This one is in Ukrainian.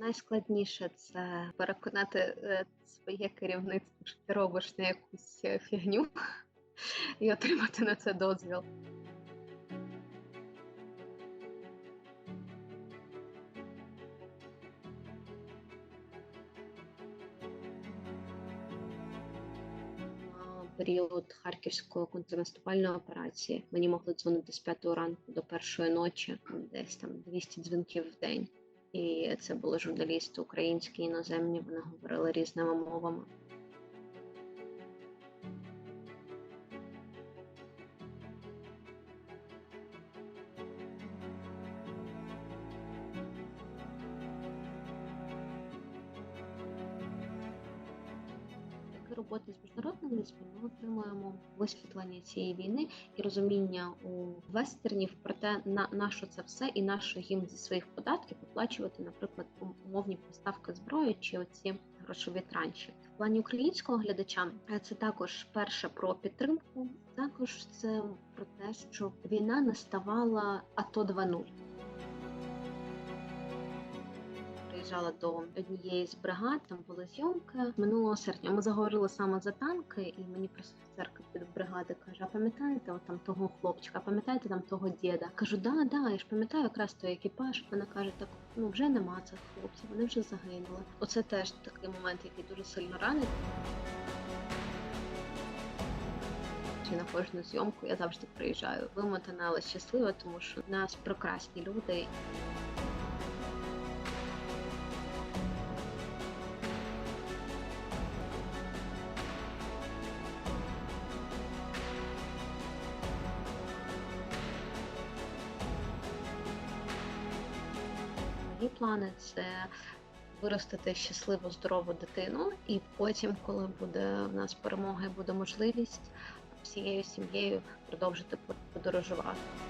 Найскладніше це переконати е, своє керівництво, що ти робиш не якусь е, фігню і отримати на це дозвіл. Період харківської контрнаступальної операції мені могли дзвонити з 5 ранку до першої ночі, десь там 200 дзвінків в день. І це були журналісти українські, іноземні. Вони говорили різними мовами. Роботи з міжнародними ЗМІ ми отримуємо висвітлення цієї війни і розуміння у вестернів про те, на, на що це все, і на що їм зі своїх податків виплачувати, наприклад, умовні поставки зброї чи оці грошові транші. В плані українського глядача е, це також перше про підтримку, також це про те, що війна не ставала АТО 2.0. Приїжджала до однієї з бригад, там були зйомки минулого серпня. Ми заговорили саме за танки, і мені просто офіцерка під бригади каже: А пам'ятаєте, от там того хлопчика, пам'ятаєте там того діда? Кажу, да, да, я ж пам'ятаю якраз той екіпаж. Вона каже, так ну вже нема цих хлопців, вони вже загинули. Оце теж такий момент, який дуже сильно ранить. На кожну зйомку я завжди приїжджаю вимотана, але щаслива, тому що в нас прекрасні люди. Мої плани це виростити щасливу, здорову дитину, і потім, коли буде в нас перемога буде можливість всією сім'єю продовжити подорожувати.